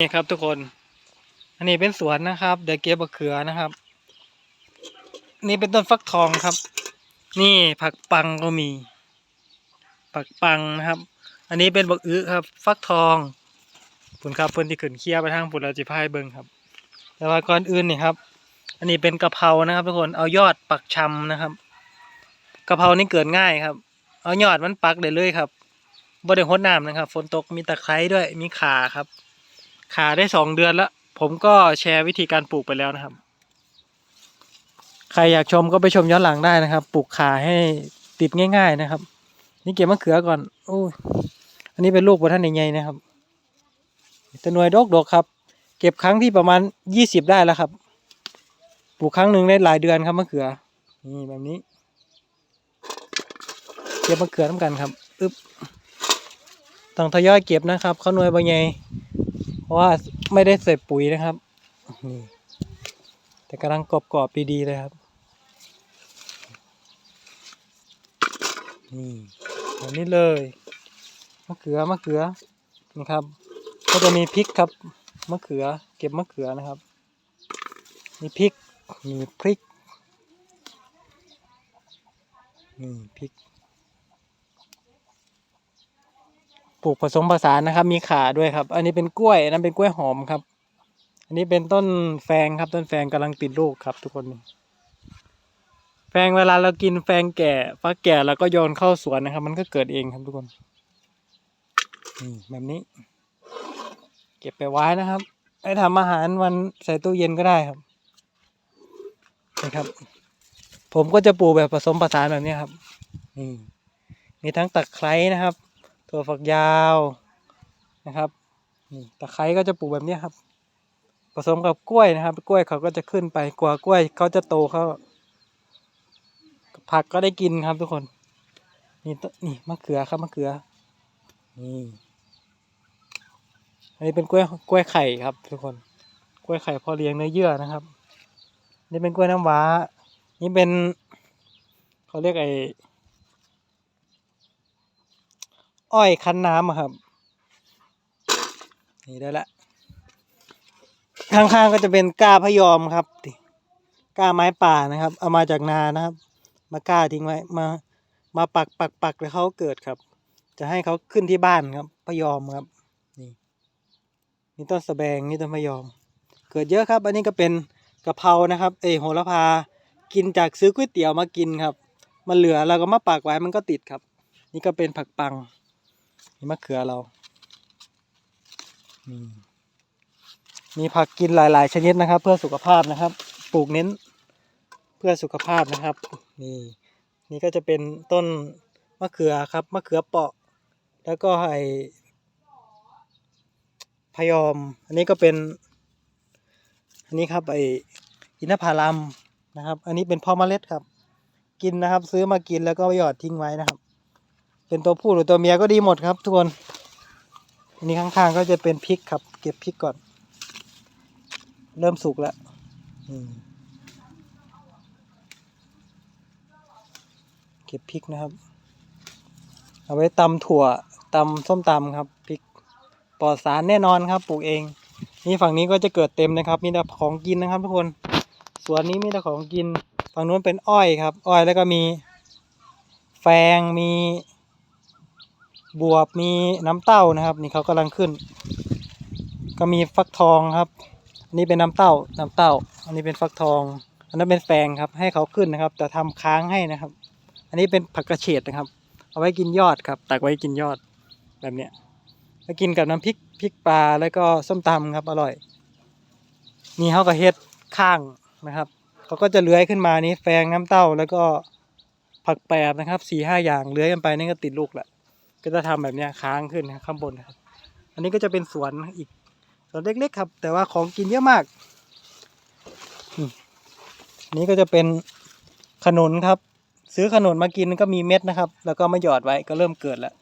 นี่ครับทุกคน อันนี้เป็นสวนนะครับ เดี๋ยวเก็บมะเขือนะครับ นี่เป็นต้นฟักทองครับ นี่ผักปังก็มี ผักปังนะครับ อันนี้เป็นบักอื้อครับ ฟักทองผุนครับเพิ่นที่ขึ้นเคี้ยวไปทางผุนเราจะพายเบิงครับ แต่ว่าก่อนอื่นนี่ครับ อันนี้เป็นกะเพรานะครับ ทุกคน เอายอดปักชำนะครับ กะเพรานี่เกิดง่ายครับ เอายอดมันปักได้เลยครับบ่ได้หดน้ำนะครับ ฝนตกมีตะไคร้ด้วย มีข่าครับ ขาได้สองเดือนแล้วผมก็แชร์วิธีการปลูกไปแล้วนะครับ ใครอยากชมก็ไปชมย้อนหลังได้นะครับ ปลูกขาให้ติดง่าย ๆนะครับ นี่เก็บมะเขือก่อนโอ้ยอันนี้เป็นลูกบนท่านใหญ่ๆนะครับต่หน่วยดกๆครับ เก็บครั้งที่ประมาณยี่สิบได้แล้วครับ ปลูกครั้งหนึ่งได้หลายเดือนครับมะเขือ นี่แบบนี้ เก็บมะเขือน้ำกันครับ อึ๊บต้องทยอยเก็บนะครับ เขาหน่วยบางใหญ่ เพราะว่าไม่ได้ใส่ปุ๋ยนะครับนี่แต่กำลังกรอบๆดีๆเลยครับนี่แบบนี้เลยมะเขือมะเขือนี่ครับ ก็จะมีพริกครับมะเขือเก็บมะเขือนะครับ มีพริกมีพริกนี่พริก ปลูกผสมผสานนะครับ มีขาด้วยครับ อันนี้เป็นกล้วยอันนั้นเป็นกล้วยหอมครับ อันนี้เป็นต้นแฟงครับ ต้นแฟงกำลังติดลูกครับ ทุกคนแฟงเวลาเรากินแฟงแก่ฟักแก่แล้วก็โยนเข้าสวนนะครับ มันก็เกิดเองครับทุกคนนี่แบบนี้ เก็บไปไว้นะครับไปทำอาหารวันใส่ตู้เย็นก็ได้ครับนะครับ ผมก็จะปลูกแบบผสมผสานแบบนี้ครับนี่มีทั้งตะไคร้นะครับ ถั่วฝักยาวนะครับนี่ตะไคร้ก็จะปลูกแบบนี้ครับ ผสมกับกล้วยนะครับ กล้วยเขาก็จะขึ้นไปกว่ากล้วยเขาจะโตเขาผักก็ได้กินครับทุกคน นี่นนี่มะเขือครับมะเขือนี่อันนี้เป็นกล้วยกล้วยไข่ครับ ทุกคน กล้วยไข่พอเลี้ยงเนื้อเยื่อนะครับ นี่เป็นกล้วยน้ำว้า นี่เป็นเขาเรียกไอ อ้อยคั้นน้ำครับ นี่ได้ละ ข้างๆก็จะเป็นก้าพยอมครับก้าไม้ป่านะครับ เอามาจากนานะครับ มาก้าทิ้งไว้มา มาปักปักปักแล้วเขาเกิดครับ จะให้เขาขึ้นที่บ้านครับพยอมครับ นี่นี่ต้นสะแบงนี่ต้นพยอม เกิดเยอะครับ อันนี้ก็เป็นกะเพรานะครับ เอยโหระพา กินจากซื้อก๋วยเตี๋ยวมากินครับ มันเหลือเราก็มาปักไว้มันก็ติดครับ นี่ก็เป็นผักปัง นี่มะเขือเรา นี่ มีผักกินหลาย ๆ ชนิดนะครับ เพื่อสุขภาพนะครับ ปลูกเน้นเพื่อสุขภาพนะครับ นี่ นี่ก็จะเป็นต้นมะเขือครับ มะเขือเปาะ แล้วก็ไอพยอม อันนี้ก็เป็น อันนี้ครับไออินทผลัมนะครับ อันนี้เป็นพ่อเมล็ดครับ กินนะครับ ซื้อมากินแล้วก็หยอดทิ้งไว้นะครับ เป็นตัวผู้หรือตัวเมียก็ดีหมดครับ ทุกคนอันนี้ข้างๆก็จะเป็นพริกครับ เก็บพริกก่อน เริ่มสุกแล้วเก็บพริกนะครับ เอาไว้ตำถั่วตำส้มตำครับพริกปลอดสารแน่นอนครับ ปลูกเอง นี่ฝั่งนี้ก็จะเกิดเต็มนะครับ มีแต่ของกินนะครับ ทุกคนสวนนี้มีแต่ของกิน ฝั่งนู้นเป็นอ้อยครับ อ้อยแล้วก็มี แฟงมี บวบมีน้ำเต้านะครับ นี่เขากำลังขึ้น ก็มีฟักทองครับอันนี้เป็นน้ำเต้าน้ำเต้า อันนี้เป็นฟักทอง อันนั้นเป็นแฟงครับ ให้เขาขึ้นนะครับจะทำค้างให้นะครับ อันนี้เป็นผักกระเฉดนะครับ เอาไว้กินยอดครับตักไว้กินยอดแบบเนี้ยแล้วกินกับน้ำพริกพริกปลาแล้วก็ส้มตำครับอร่อยนี่เขาก็เฮ็ดข้างนะครับเขาก็จะเลื้อยขึ้นมานี้แฟงน้ำเต้าแล้วก็ผักแปบนะครับสี่ห้าอย่างเลื้อยกันไปนี่ก็ติดลูกแหละ ก็จะทำแบบเนี้ยค้างขึ้นข้างบนครับ อันนี้ก็จะเป็นสวนอีกสวนเล็กๆครับ แต่ว่าของกินเยอะมากนนี้ก็จะเป็นขนุนครับ ซื้อขนุนมากินก็มีเม็ดนะครับ แล้วก็มาหยอดไว้ก็เริ่มเกิดแล้ว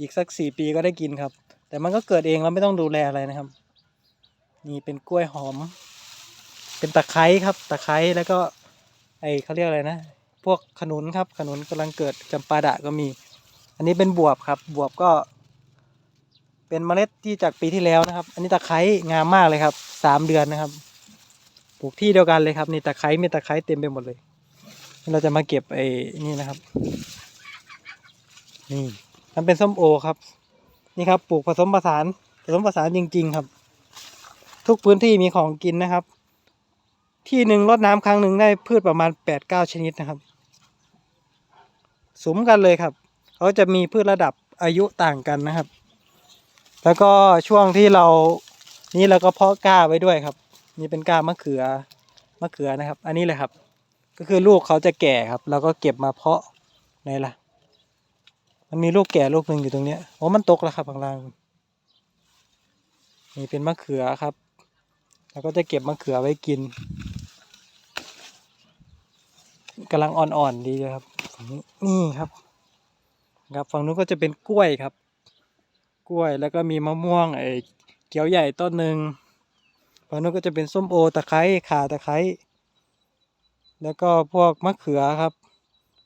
อีกสักสี่ปีก็ได้กินครับ แต่มันก็เกิดเองเราไม่ต้องดูแลอะไรนะครับ นี่เป็นกล้วยหอม เป็นตะไคร้ครับ ตะไคร้แล้วก็ ไอเขาเรียกอะไรนะ พวกขนุนครับ ขนุนกำลังเกิดจำปาดะก็มี อันนี้เป็นบวบครับ บวบก็ เป็นเมล็ดที่จากปีที่แล้วนะครับ อันนี้ตะไคร้งามมากเลยครับสามเดือนนะครับ ปลูกที่เดียวกันเลยครับนี่ตะไคร้มีตะไคร้เต็มไปหมดเลย เราจะมาเก็บไอ้นี่นะครับ นี่มันเป็นส้มโอครับ นี่ครับปลูกผสมผสานผสมผสานจริง ๆ ครับ ทุกพื้นที่มีของกินนะครับ ที่หนึ่งรดน้ำครั้งหนึ่งได้พืชประมาณแปดเก้าชนิดนะครับสมกันเลยครับ เขาจะมีพืชระดับอายุต่างกันนะครับ แล้วก็ช่วงที่เรานี่เราก็เพาะก้าไว้ด้วยครับ นี่เป็นก้ามะเขือมะเขือนะครับ อันนี้เลยครับ ก็คือลูกเขาจะแก่ครับเราก็เก็บมาเพาะไหนล่ะมันมีลูกแก่ลูกหนึ่งอยู่ตรงเนี้ยโอ้มันตกแล้วครับข้างล่างนี่เป็นมะเขือครับ แล้วก็จะเก็บมะเขือไว้กินกำลังอ่อนๆดีเลยครับ นี่ครับ ครับฝั่งนู้นก็จะเป็นกล้วยครับ กล้วยแล้วก็มีมะม่วงไอ้เกี๊ยวใหญ่ต้นหนึ่งฝั่งนู้นก็จะเป็นส้มโอตะไคร้ข่าตะไคร้แล้วก็พวกมะเขือครับ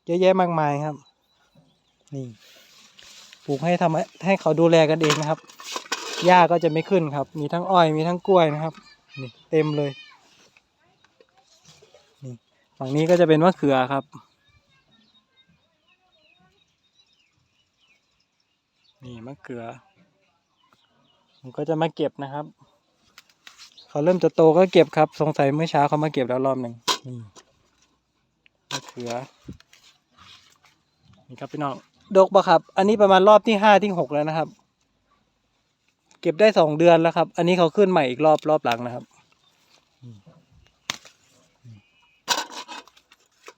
เยอะแยะมากมายครับ นี่ปลูกให้ทำให้ให้เขาดูแลกันเองนะครับหญ้าก็จะไม่ขึ้นครับ มีทั้งอ้อยมีทั้งกล้วยนะครับ นี่เต็มเลยนี่ฝั่งนี้ก็จะเป็นมะเขือครับ นี่มะเขือผมก็จะมาเก็บนะครับเขาเริ่มจะโตก็เก็บครับ สงสัยเมื่อเช้าเขามาเก็บแล้วรอบหนึ่งนี่มะเขือนี่ครับพี่น้องดกปะครับ อันนี้ประมาณรอบที่ห้าที่หกแล้วนะครับ เก็บได้สองเดือนแล้วครับ อันนี้เขาขึ้นใหม่อีกรอบรอบหลังนะครับ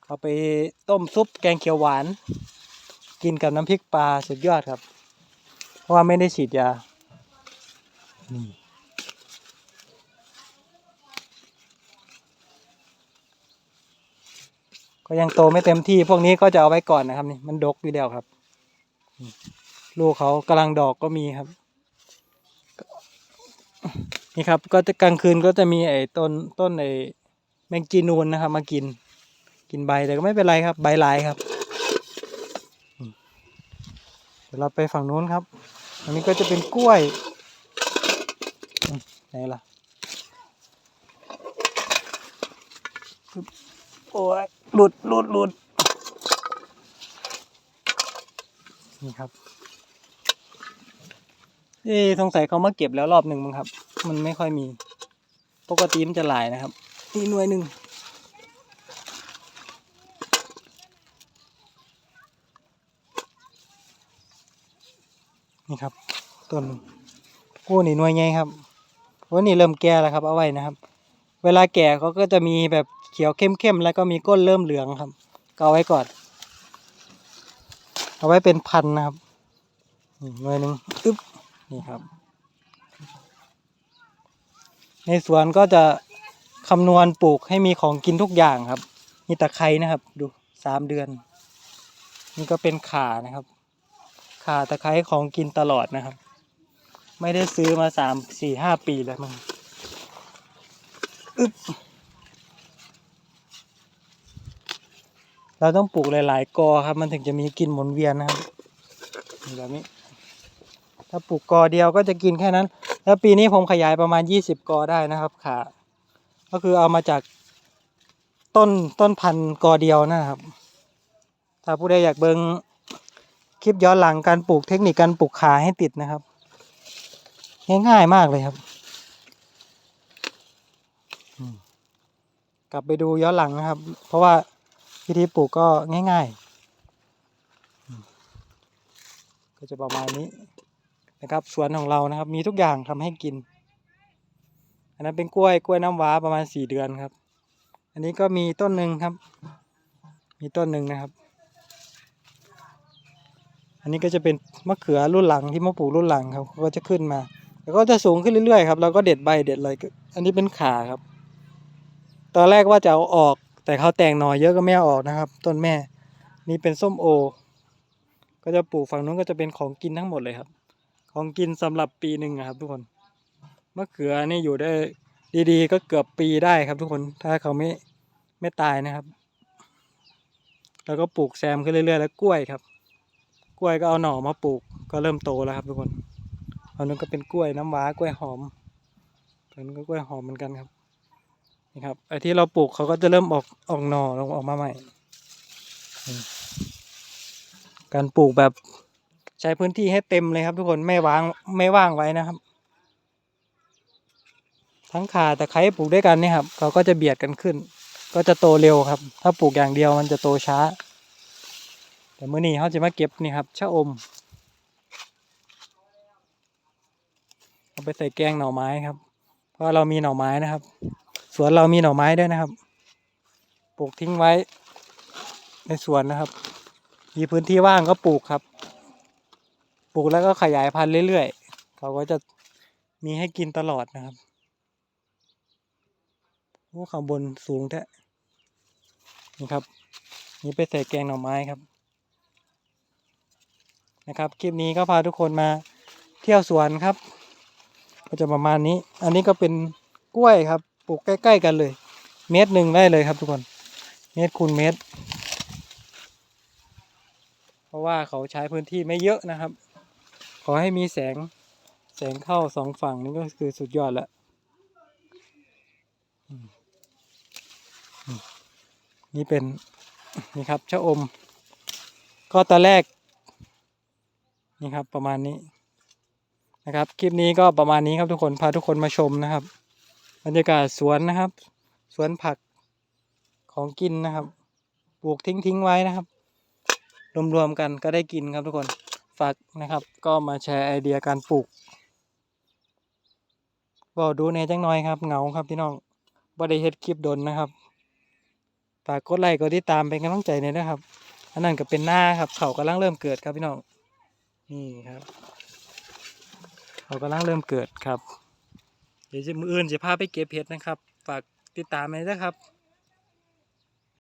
เอาไปต้มซุปแกงเขียวหวาน กินกับน้ำพริกปลาสุดยอดครับ ราะว่าไม่ได้ฉีดยานี่ก็ยังโตไม่เต็มที่พวกนี้ก็จะเอาไว้ก่อนนะครับนี่มันดกอยู่เดียวครับ ลูกเขากำลังดอกก็มีครับ นี่ครับ ก็จะกลางคืนก็จะมีไอ้ต้นต้นไอ้แมงจีนูนนะครับ มากิน กินใบแต่ก็ไม่เป็นไรครับ ใบลายครับเดี๋ยวเราไปฝั่งนู้นครับ อันนี้ก็จะเป็นกล้วยอืมไหนล่ะปึ๊บโอ้ยหลุดหลุดหลุดนี่ครับเอ๊ะสงสัยเขามาเก็บแล้วรอบหนึ่งมั้งครับ มันไม่ค่อยมี ปกติมันจะหลายนะครับนี่หน่วยหนึ่ง นี่ครับต้นโอ้นี่หน่วยใหญ่ครับโอ้นี่เริ่มแก่แล้วครับ เอาไว้นะครับ เวลาแก่เขาก็จะมีแบบเขียวเข้มๆแล้วก็มีก้นเริ่มเหลืองครับก็เอาไว้ก่อน เอาไว้เป็นพันนะครับนี่หน่วยหนึ่งอึ๊บนี่ครับ ในสวนก็จะคำนวณปลูกให้มีของกินทุกอย่างครับ มีตะไคร้นะครับ ดูสามเดือน นี่ก็เป็นขานะครับ ขาตะไคร้ของกินตลอดนะครับ ไม่ได้ซื้อมาสามสี่ห้าปีแล้วมั้งอึ๊บเราต้องปลูกหลาย ๆ กอครับ มันถึงจะมีกินหมุนเวียนนะครับแบบนี้ ถ้าปลูกกอเดียวก็จะกินแค่นั้น แล้วปีนี้ผมขยายประมาณยี่สิบกอได้นะครับขาก็คือเอามาจากต้นต้นพันธุ์กอเดียวนะครับ ถ้าผู้ใดอยากเบิง คลิปย้อนหลังการปลูกเทคนิคการปลูกขาให้ติดนะครับ ง่ายๆมากเลยครับ กลับไปดูย้อนหลังนะครับ เพราะว่าวิธีปลูกก็ง่าย ๆ ก็จะประมาณนี้นะครับสวนของเรานะครับ มีทุกอย่างทำให้กิน อันนั้นเป็นกล้วยกล้วยน้ำว้าประมาณสี่เดือนครับ อันนี้ก็มีต้นหนึ่งครับ มีต้นหนึ่งนะครับ อันนี้ก็จะเป็นมะเขือรุ่นหลังที่มาปลูกรุ่นหลังครับเขาก็จะขึ้นมา แล้วก็จะสูงขึ้นเรื่อยๆครับเราก็เด็ดใบเด็ดอะไรอันนี้เป็นขาครับ ตอนแรกว่าจะเอาออก แต่เขาแต่งหน่อเยอะก็ไม่เอาออกนะครับ ต้นแม่ นี่เป็นส้มโอ ก็จะปลูกฝั่งนู้นก็จะเป็นของกินทั้งหมดเลยครับ ของกินสำหรับปีหนึ่งครับ ทุกคนมะเขือนี่อยู่ได้ดีๆ ก็เกือบปีได้ครับ ทุกคนถ้าเขาไม่ไม่ตายนะครับ แล้วก็ปลูกแซมขึ้นเรื่อยๆ แล้วกล้วยครับ ล้วยก็เอาหน่อมาปลูกก็เริ่มโตแล้วครับทุกคนเฝั่งนู้นก็เป็นกล้วยน้ำว้ากล้วยหอมฝั่งนู้นก็กล้วยหอมเหมือนกันครับนี่ครับไอ้ที่เราปลูกเขาก็จะเริ่มออกออกหน่อล้วออกมาใหม่ การปลูกแบบใช้พื้นที่ให้เต็มเลยครับ ทุกคนไม่วางไม่ว่างไว้นะครับ ทั้งข่าตะไคร้ปลูกด้วยกันนี่ครับเขาก็จะเบียดกันขึ้น ก็จะโตเร็วครับ ถ้าปลูกอย่างเดียวมันจะโตช้า แต่เมื่อนี้เขาจะมาเก็บนี่ครับชะอม เอาไปใส่แกงหน่อไม้ครับ เพราะเรามีหน่อไม้นะครับ สวนเรามีหน่อไม้ด้วยนะครับ ปลูกทิ้งไว้ ในสวนนะครับ มีพื้นที่ว่างก็ปลูกครับ ปลูกแล้วก็ขยายพันธุ์เรื่อยๆ เขาก็จะมีให้กินตลอดนะครับโอ้ข้างบนสูงแท้นี่ครับ นี่ไปใส่แกงหน่อไม้ครับ นะครับคลิปนี้ก็พาทุกคนมาเที่ยวสวนครับ ก็จะประมาณนี้ อันนี้ก็เป็นกล้วยครับปลูกใกล้ ๆ กันเลย เมตรหนึ่งได้เลยครับทุกคนเมตรคูณเมตร เพราะว่าเขาใช้พื้นที่ไม่เยอะนะครับ ขอให้มีแสงแสงเข้าสองฝั่งนี่ก็คือสุดยอดแล้วนี่เป็นนี่ครับชะอม ก็ตอนแรก นี่ครับประมาณนี้นะครับ คลิปนี้ก็ประมาณนี้ครับทุกคนพาทุกคนมาชมนะครับ บรรยากาศสวนนะครับ สวนผักของกินนะครับ ปลูกทิ้งทิ้งๆไว้นะครับ รวมๆกันก็ได้กินครับทุกคนฝากนะครับ ก็มาแชร์ไอเดียการปลูกบอกดูในจังน้อยครับเหงาครับพี่น้องบ่ได้เฮ็ดคลิปดนนะครับฝากกดไลค์กดติดตามเป็นกำลังใจหน่ยนะครับอันนั้นก็เป็นหน้าครับเขากำลังเริ่มเกิดครับพี่น้อง นี่ครับเขากำลังเริ่มเกิดครับ เดี๋ยวจะมืออื่นจะพาไปเก็บเห็ดนะครับ ฝากติดตามเลยนะครับ